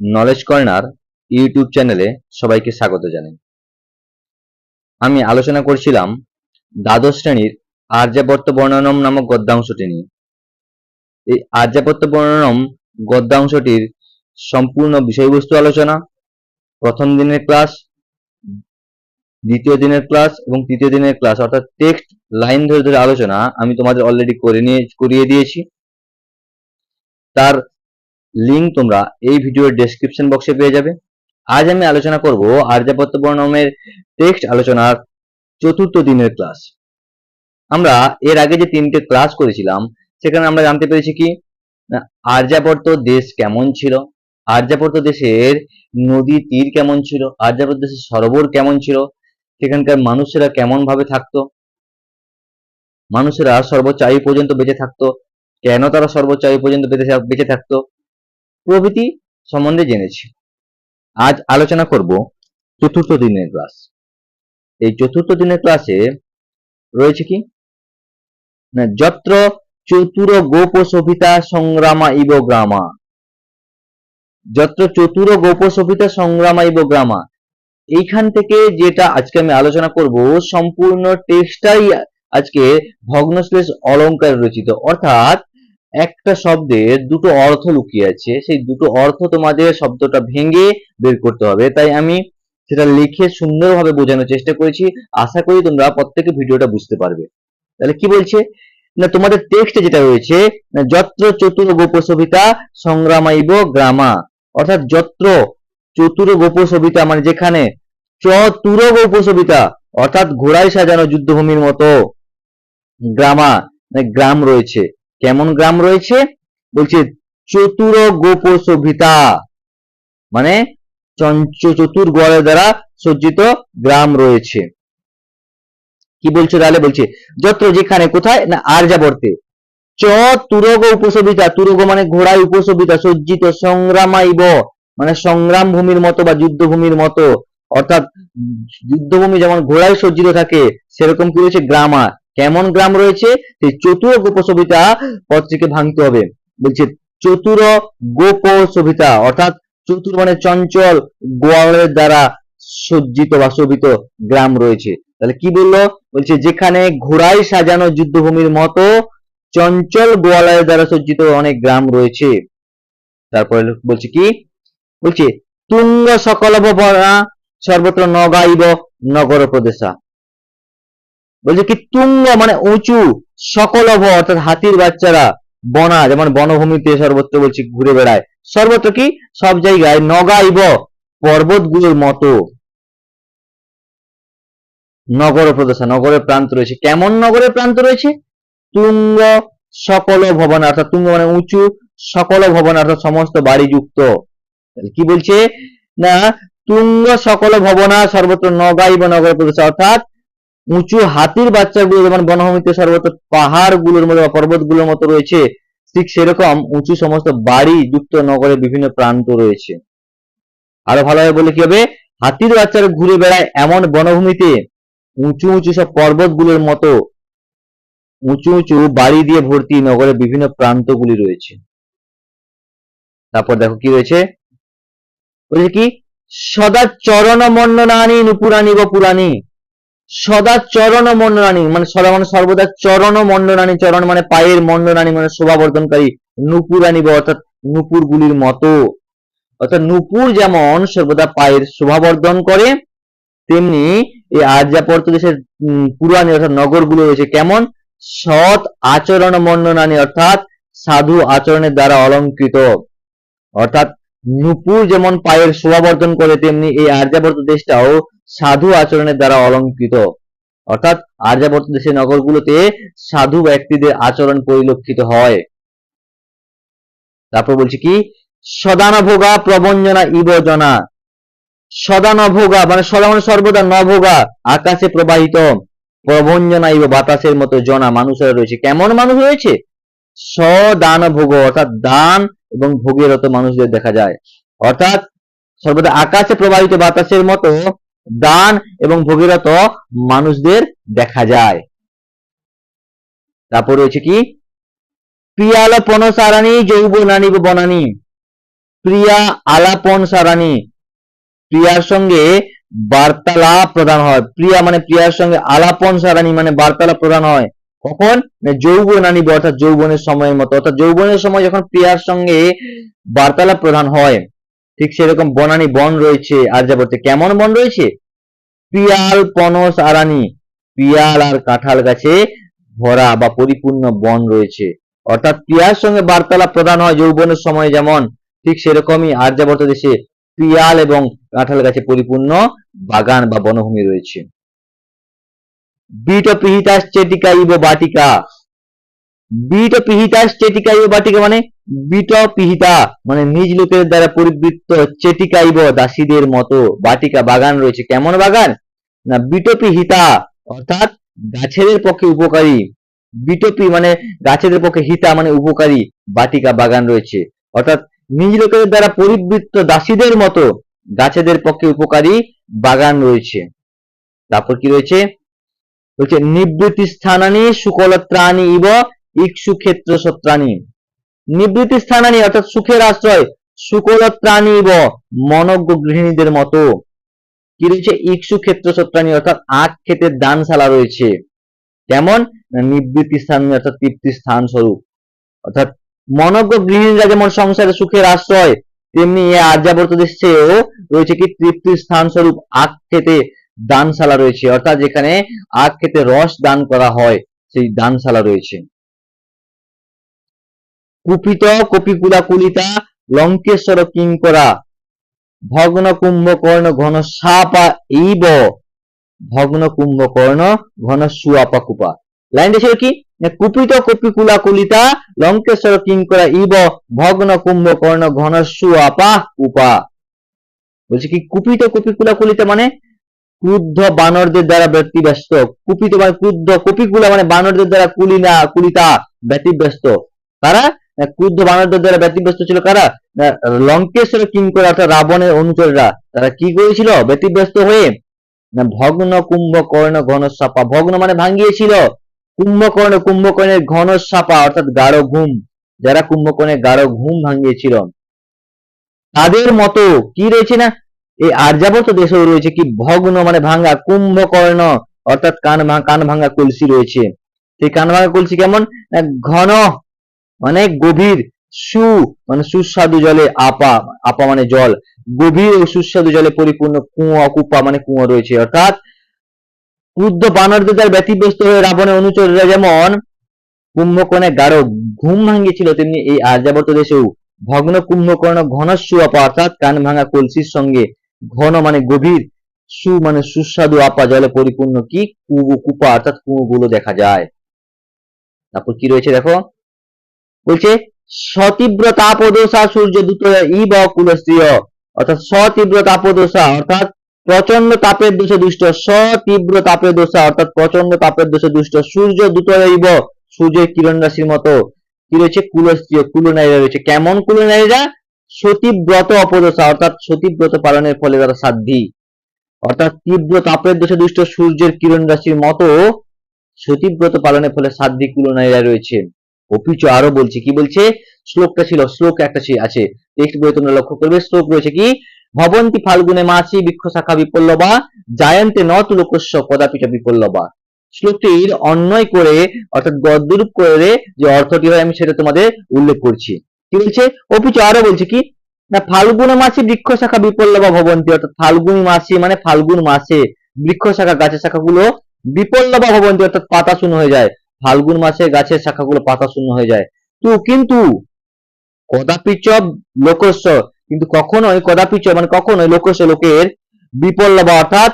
Knowledge corner YouTube চ্যানেলে সবাইকে স্বাগত জানাই। আমি আলোচনা করছিলাম দ্বাদশ শ্রেণির আর্যাবর্ত বর্ণনম নামক গদ্যাংশটি নিয়ে। এই আর্যাবর্ত বর্ণনম গদ্যাংশটির সম্পূর্ণ বিষয়বস্তু আলোচনা, প্রথম দিনের ক্লাস, দ্বিতীয় দিনের ক্লাস এবং তৃতীয় দিনের ক্লাস, অর্থাৎ টেক্সট লাইন ধরে ধরে আলোচনা আমি তোমাদের অলরেডি করে নিয়ে, করিয়ে দিয়েছি। তার লিঙ্ক তোমরা এই ভিডিওর ডেসক্রিপশন বক্সে পেয়ে যাবে। আজ আমি আলোচনা করব আর্যাবর্ত বর্ণমের টেক্সট আলোচনার চতুর্থ দিনের ক্লাস আমরা এর আগে যে তিনটে ক্লাস করেছিলাম, সেখানে আমরা জানতে পেরেছি কি? আর্যাবর্ত দেশ কেমন ছিল? আর্যাবর্ত দেশের নদী তীর কেমন ছিল? আর্যাবর্ত দেশের সরোবর কেমন ছিল? সেখানকার মানুষেরা কেমন ভাবে থাকতো? মানুষেরা সর্বোচ্চ আয়ু পর্যন্ত বেঁচে থাকতো? কেন তারা সর্বোচ্চ আয়ু পর্যন্ত বেঁচে থাকতো? প্রভৃতি সম্বন্ধে জেনেছি। আজ আলোচনা করব চতুর্থ দিনের ক্লাস। এই চতুর্থ দিনের ক্লাসে রয়েছে কি? না, যত্র চতুর গোপ সভিতা সংগ্রামা ইব গ্রামা। যত্র চতুর গোপ সভিতা সংগ্রামা ইব গ্রামা। এইখান থেকে যেটা আজকে আমি আলোচনা করব, সম্পূর্ণ টেক্সটাই আজকে ভগ্নশ্লেষ অলংকার রচিত। অর্থাৎ একটা শব্দের দুটো অর্থ লুকিয়ে আছে। সেই দুটো অর্থ তোমাদের শব্দটা ভেঙে বের করতে হবে। তাই আমি সেটা লিখে সুন্দরভাবে বোঝানোর চেষ্টা করেছি। আশা করি তোমরা প্রত্যেকে ভিডিওটা বুঝতে পারবে। তাহলে কি বলছে? না, তোমাদের টেক্সটে যেটা রয়েছে, যত্র চতুর গোপসবিতা সংগ্রামাইব গ্রামা। অর্থাৎ যত্র চতুর গোপসবিতা মানে যেখানে চতুর গোপসবিতা অর্থাৎ ঘোড়ায় সাজানো যুদ্ধভূমির মতো গ্রামা মানে গ্রাম রয়েছে। কেমন গ্রাম রয়েছে? বলছে চতুর গোপসভিতা। মানে চঞ্চ চতুর গোয়ালের দ্বারা সজ্জিত গ্রাম রয়েছে। কি বলছে তাহলে? বলছে যত্র যেখানে কোথায়, না আর্যাবর্তে চ তুরগ উপসবিতা তুরগ মানে ঘোড়ায় উপসবিতা সজ্জিত সংগ্রামাইব। মানে সংগ্রাম ভূমির মতো বা যুদ্ধভূমির মতো। অর্থাৎ যুদ্ধভূমি যেমন ঘোড়ায় সজ্জিত থাকে, সেরকম কি রয়েছে? গ্রামা কেমন গ্রাম রয়েছে? সেই চতুর গোপসবিতা পদটিকে ভাঙতে হবে। বলছে, চতুর গোপসবিতা অর্থাৎ চতুর মানে চঞ্চল গোয়ালের দ্বারা সজ্জিত বা শোভিত গ্রাম রয়েছে। তাহলে কি বলল? বলছে, যেখানে ঘোড়ায় সাজানো যুদ্ধভূমির মতো চঞ্চল গোয়ালের দ্বারা সজ্জিত অনেক গ্রাম রয়েছে। তারপরে বলছে কি? বলছে, তুঙ্গ সকল সর্বত্র নগাইব নগর প্রদেশা বলছে কি, তুঙ্গ মানে উঁচু, সকল অভ অর্থাৎ হাতির বাচ্চারা, বনা, যেমন বনভূমিতে সর্বত্র বলছি ঘুরে বেড়ায়। সর্বত্র কি? সব জায়গায় নগাইব পর্বতগুলোর মতো। নগর প্রদেশা, নগরের প্রান্ত রয়েছে। কেমন নগরের প্রান্ত রয়েছে? তুঙ্গ সকল ভবন, অর্থাৎ তুঙ্গ মানে উঁচু, সকল ভবন, অর্থাৎ সমস্ত বাড়ি যুক্ত কি বলছে? না, তুঙ্গ সকল ভবনা সর্বত্র নগাইব নগর প্রদেশ, অর্থাৎ উঁচু হাতির বাচ্চাগুলো যেমন বনভূমিতে সর্বত্র পাহাড়গুলোর মতো বা পর্বতগুলোর মতো রয়েছে, ঠিক সেরকম উঁচু সমস্ত বাড়ি যুক্ত নগরের বিভিন্ন প্রান্ত রয়েছে। আরও ভালোভাবে বলে কি হবে? হাতির বাচ্চারা ঘুরে বেড়ায় এমন বনভূমিতে উঁচু উঁচু সব পর্বতগুলোর মতো, উঁচু উঁচু বাড়ি দিয়ে ভর্তি নগরের বিভিন্ন প্রান্তগুলি রয়েছে। তারপর দেখো কি রয়েছে? বলছে কি? সদা চরণ মন্ডনানি নুপুরানি বা পুরানি সদা চরণ মন্ডনানি মানে সদা মানে সর্বদা চরণ মন্ডনানি চরণ মানে পায়ের মন্ডনানি মানে শোভাবর্ধনকারী নুপুরানি বা অর্থাৎ নুপুর গুলির মতো। অর্থাৎ নুপুর যেমন সর্বদা পায়ের শোভাবর্ধন করে, তেমনি এই আর্যাবর্ত দেশের পুরানি অর্থাৎ নগরগুলো রয়েছে কেমন? সৎ আচরণ মন্ডনানি অর্থাৎ সাধু আচরণের দ্বারা অলঙ্কৃত। অর্থাৎ নুপুর যেমন পায়ের শোভাবর্ধন করে, তেমনি এই আর্যাবর্ত দেশটাও সাধু আচরণের দ্বারা অলঙ্কৃত। অর্থাৎ আর্যাবর্ত দেশের নগরগুলোতে সাধু ব্যক্তিদের আচরণ পরিলক্ষিত হয়। তারপর বলছি কি? সদানভোগা প্রবঞ্জনা ইবজনা। সদানভোগা মানে সদা মানে সর্বদা নভোগা, আকাশে প্রবাহিত। প্রবঞ্জনা ইব বাতাসের মতো জনা মানুষেরা রয়েছে। কেমন মানুষ রয়েছে? সদান ভোগ অর্থাৎ দান এবং ভোগেরত মানুষদের দেখা যায়। অর্থাৎ সর্বদা আকাশে প্রবাহিত বাতাসের মতো দান এবং ভোগেরত মানুষদের দেখা যায়। তারপর রয়েছে কি? পিয়াল পনসারানি জৈব নানি বনানি। প্রিয়া আলাপন সারানি প্রিয়ার সঙ্গে বার্তালাপ প্রদান হয়। প্রিয়া মানে প্রিয়ার সঙ্গে আলাপন সারানি মানে বার্তালাপ প্রদান হয়। কখন? না যৌবনানি অর্থাৎ যৌবনের সময়ের মতো। অর্থাৎ যৌবনের সময় যখন প্রিয়ার সঙ্গে বার্তালাপ প্রদান হয় ঠিক সেরকম বনানি বন রয়েছে আর্যাবর্তে কেমন বন রয়েছে? পিয়াল, পনস, আরানি। পিয়াল আর কাঁঠাল গাছে ভরা বা পরিপূর্ণ বন রয়েছে। অর্থাৎ পিয়ার সঙ্গে বার্তালাপ প্রদান হয় যৌবনের সময় যেমন, ঠিক সেরকমই আর্যাবর্ত দেশে পিয়াল এবং কাঁঠাল গাছে পরিপূর্ণ বাগান বা বনভূমি রয়েছে। বিট পিহিতাস চেটিকা ইব বাটিকা। বিট পিহিতাস চেটিকা ইব বাটিকা মানে বিট পিহিতা মানে নিজ লোকের দ্বারা পরিবৃত্ত চেটিকা ইব দাসীদের মতো বাটিকা বাগান রয়েছে। কেমন বাগান? না বিটপি হিতা অর্থাৎ গাছেদের পক্ষে উপকারী। বিটপি মানে গাছেদের পক্ষে হিতা মানে উপকারী বাটিকা বাগান রয়েছে। অর্থাৎ নিজ লোকের দ্বারা পরিবৃত্ত দাসীদের মতো গাছেদের পক্ষে উপকারী বাগান রয়েছে। তারপর কি রয়েছে? হচ্ছে নিবৃত্তি স্থানানি সুকলত্রাণী ইব ইক্ষু ক্ষেত্র সত্রাণী নিবৃত্তি স্থানানি অর্থাৎ সুখের আশ্রয় সুকলত্রাণী ইব মনজ্ঞ গৃহিণীদের মতো। কি রয়েছে? ইক্ষু ক্ষেত্র সত্রাণী অর্থাৎ আখ ক্ষেতের দানশালা রয়েছে। কেমন নিবৃত্তি স্থান অর্থাৎ তৃপ্তি স্থান স্বরূপ অর্থাৎ মনজ্ঞ গৃহিণীরা যেমন সংসারে সুখের আশ্রয়, তেমনি এ আর্যাবর্ত দেশেও রয়েছে কি? তৃপ্তি স্থান স্বরূপ আখ খেতে দানশালা রয়েছে। অর্থাৎ যেখানে আখ খেতে রস দান করা হয়, সেই দানশালা রয়েছে। কুপিত কপিকুলা কুলিতা লঙ্কেশ্বর কিঙ্করা ভগ্ন কুম্ভকর্ণ ঘন সাপা এইব ভগ্ন কুম্ভকর্ণ ঘন সুয়াপা কুপা। লাইনটা ছিল কি? কুপিত কপিকুলা কুলিতা লঙ্কেশ্বর কিঙ্করা ইব ভগ্ন কুম্ভকর্ণ ঘন সুয়াপা কুপা। বলছে কি কুপিত কপিকুলা কুলিতা মানে ক্রুদ্ধ বানরদের দ্বারা ব্যতিব্যস্ত। কুপিত মানে ক্রুদ্ধ, কপিকুলা মানে বানরদের দ্বারা কুলিনা, কুলিতা ব্যতিব্যস্ত। তারা ক্রুদ্ধ বানরদের দ্বারা ব্যতিব্যস্ত ছিল কারা? লঙ্কেশ্বর কিঙ্কর অর্থাৎ রাবণের অনুচররা। তারা কি করেছিল? ব্যতিব্যস্ত হয়ে ভগ্ন কুম্ভকর্ণ ঘন সাপা ভগ্ন মানে ভাঙ্গিয়েছিল। কুম্ভকর্ণ, কুম্ভকর্ণের ঘন সাপা অর্থাৎ গাঢ় ঘুম। যারা কুম্ভকর্ণের গাঢ় ঘুম ভাঙিয়েছিল তাদের মতো কি রয়েছে না? এই আর্যাবর্ত দেশেও রয়েছে কি? ভগ্ন মানে ভাঙ্গা, কুম্ভকর্ণ অর্থাৎ কান কান ভাঙ্গা কলসি রয়েছে। সেই কান ভাঙ্গা কলসি কেমন? ঘন। মানে গভীর সু মানে সুস্বাদু জলে আপা আপা মানে জল। গভীর ও সুস্বাদু জলে পরিপূর্ণ কুয়া, কুপা মানে কুয়া রয়েছে। অর্থাৎ ক্রুদ্ধ বানরদের দ্বারা ব্যতিব্যস্ত হয়ে রাবণের অনুচররা যেমন কুম্ভকর্ণে গাঢ় ঘুম ভাঙিয়েছিল তেমনি এই আর্যাবর্ত দেশেও ভগ্ন কুম্ভকর্ণ ঘন সুয়াপা অর্থাৎ কান ভাঙা কলসির সঙ্গে ঘন মানে গভীর সু মানে সুস্বাদু আপা জলে পরিপূর্ণ কি? কুপা, অর্থাৎ কুয়োগুলো দেখা যায়। তারপর কি রয়েছে দেখো? বলছে সতীব্র তাপদোষা সূর্য দূত ইব কুলস্ত্রিয়। অর্থাৎ সতীব্র তাপদোষা অর্থাৎ প্রচণ্ড তাপের দোষে দুষ্ট। সতীব্র তাপের দোষা, অর্থাৎ প্রচণ্ড তাপের দোষে দুষ্ট। সূর্য দূত ইব, সূর্যের কিরণ রাশির মতো। কি রয়েছে? কুলস্ত্রিয়, কুলনারীরা রয়েছে। কেমন কুলনারীরা? সতীব্রত অপদশা অর্থাৎ সতীব্রত পালনের ফলে তারা সাধ্যী অর্থাৎ তীব্র তাপের দোষে দুষ্ট সূর্যের কিরণ রাশির মতো সতীব্রত পালনের ফলে সাধ্যী কুলনারীরা রয়েছে। অপিচ আরও বলছে, কি বলছে? শ্লোকটা ছিল শ্লোক একটা আছে। টেক্সট বই তোমরা লক্ষ্য করবে শ্লোক রয়েছে কি? ভবন্তি ফাল্গুনে মাছি বৃক্ষ শাখা বিপল্লবা জায়ন্তে নত লোকস্য কদাপিচ বিপল্লবা শ্লোকটির অন্যয় করে, অর্থাৎ গদ্যরূপ করে যে অর্থটি হয়, আমি সেটা তোমাদের উল্লেখ করছি। কি বলছে? অপিচ আরও বলছে কি? না, ফাল্গুন মাসে বৃক্ষ শাখা বিপল্লবা ভবন্তি, অর্থাৎ ফাল্গুনি মাসে মানে ফাল্গুন মাসে। বৃক্ষ শাখা গাছের শাখাগুলো বিপল্লবা ভবন্তি, অর্থাৎ পাতা শূন্য হয়ে যায়। ফাল্গুন মাসে গাছের শাখাগুলো পাতা শূন্য হয়ে যায়। তো কিন্তু কদাপিচ লোকস্য কিন্তু কখনোই কদাপিচ মানে কখনোই লোকস্য লোকের বিপল্লবা অর্থাৎ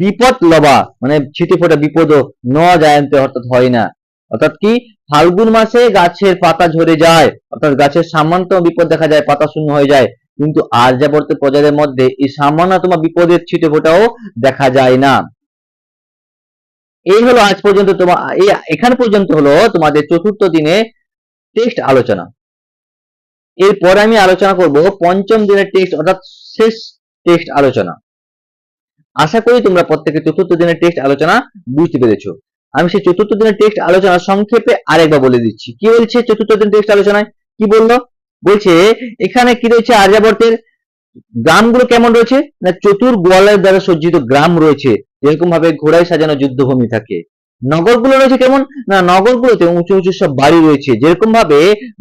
বিপদ লবা মানে ছিটে ফোটা বিপদ ন জায়ন্তে অর্থাৎ হয় না। অর্থাৎ কি? ফাল্গুন মাসে গাছের পাতা ঝরে যায়, অর্থাৎ গাছের সামান্যতম বিপদ দেখা যায়, পাতা শূন্য হয়ে যায়। কিন্তু আর্যাবর্ত প্রজাদের মধ্যে এই সামান্যতম বিপদের ছিটে ফোটাও দেখা যায় না। এই হলো আজ পর্যন্ত তোমার এখান পর্যন্ত হলো তোমাদের চতুর্থ দিনে টেক্সট আলোচনা। এরপরে আমি আলোচনা করব পঞ্চম দিনের টেক্সট অর্থাৎ শেষ টেক্সট আলোচনা। আশা করি তোমরা প্রত্যেকে চতুর্থ দিনের টেক্সট আলোচনা বুঝতে পেরেছ। আমি সেই চতুর্থ দিনের টেক্সট আলোচনা সংক্ষেপে আরেকবার বলে দিচ্ছি। কি বলছে চতুর্থ দিনের টেক্সট আলোচনায়? কি বলল? বলছে, এখানে কি রয়েছে আর্যাবর্তের? গ্রামগুলো কেমন রয়েছে? না চতুর গোয়ালের দ্বারা সজ্জিত গ্রাম রয়েছে? যেরকম ভাবে ঘোড়ায় সাজানো যুদ্ধভূমি থাকে। নগরগুলো রয়েছে কেমন? না, নগরগুলোতে উঁচু উঁচু সব বাড়ি রয়েছে। যেরকম ভাবে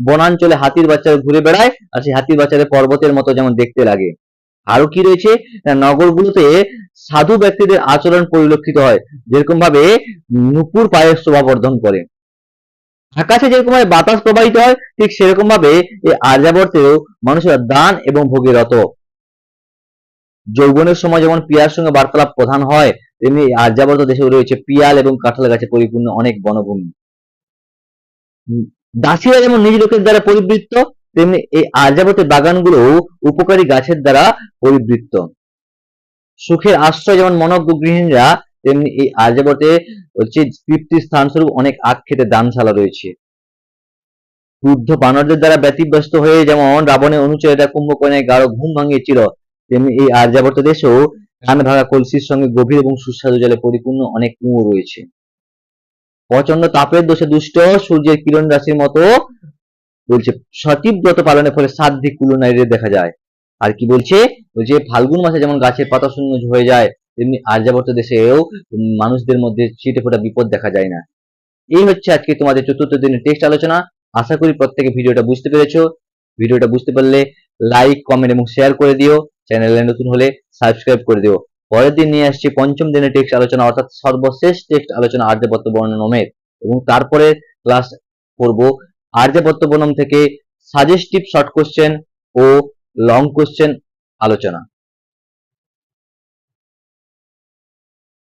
বনাঞ্চলে হাতির বাচ্চারা ঘুরে বেড়ায় আর সেই হাতির বাচ্চাদের পর্বতের মতো যেমন দেখতে লাগে। আরও কি রয়েছে? না, নগরগুলোতে সাধু ব্যক্তিদের আচরণ পরিলক্ষিত হয়। যেরকম ভাবে নুপুর পায়ের শোভাবর্ধন করে। আকাশে যেরকম ভাবে বাতাস প্রবাহিত হয়, ঠিক সেরকম ভাবে এই আর্যাবর্তেও মানুষেরা দান এবং ভোগে রত। যৌবনের সময় যেমন পিয়ার সঙ্গে বার্তালাপ প্রধান হয় তেমনি আর্যাবর্ত দেশে রয়েছে পিয়াল এবং কাঁঠাল গাছে পরিপূর্ণ অনেক বনভূমি। দাসীরা যেমন নিজ লোকের দ্বারা পরিবৃত্ত, তেমনি এই আর্যাবর্তের বাগানগুলো উপকারী গাছের দ্বারা পরিবৃত্ত। সুখের আশ্রয় যেমন মনজ্ঞ গৃহিণীরা, তেমনি এই আর্যাবর্তে হচ্ছে তৃপ্তি স্থান স্বরূপ অনেক আখ খেতে দানশালা রয়েছে। ক্রুদ্ধ বানরদের দ্বারা ব্যতিব্যস্ত হয়ে যেমন রাবণের অনুচরেরা কুম্ভকর্ণের গাঢ় ঘুম ভাঙিয়েছিল, তেমনি এই আর্যাবর্ত দেশেও কান ভাঙা কলসির সঙ্গে গভীর এবং সুস্বাদু জলে পরিপূর্ণ অনেক কুয়ো রয়েছে। প্রচণ্ড তাপের দোষে দুষ্ট সূর্যের কিরণ রাশির মতো বলছে সতীব ব্রত পালনের ফলে সাত দিক কুলো নারীদের দেখা যায়। আর কি বলছে? যে ফাল্গুন মাসে যেমন গাছের পাতা শূন্য হয়ে যায়, তেমনি আর্যাবর্ত দেশেও মানুষদের মধ্যে ছিটে ফোটা বিপদ দেখা যায় না। এই হচ্ছে আজকে তোমাদের চতুর্থ দিনের টেক্সট আলোচনা। আশা করি প্রত্যেকে ভিডিওটা বুঝতে পেরেছ। ভিডিওটা বুঝতে পারলে লাইক, কমেন্ট এবং শেয়ার করে দিও। চ্যানেলে নতুন হলে সাবস্ক্রাইব করে দিও। পরের দিন নিয়ে আসছি পঞ্চম দিনের টেক্সট আলোচনা, অর্থাৎ সর্বশেষ টেক্সট আলোচনা আর্যপত্য বর্ণনমের এবং তারপরে ক্লাস করব আর্যপত্য বর্ণম থেকে সাজেস্টিভ শর্ট কোশ্চেন ও লং কোশ্চেন আলোচনা।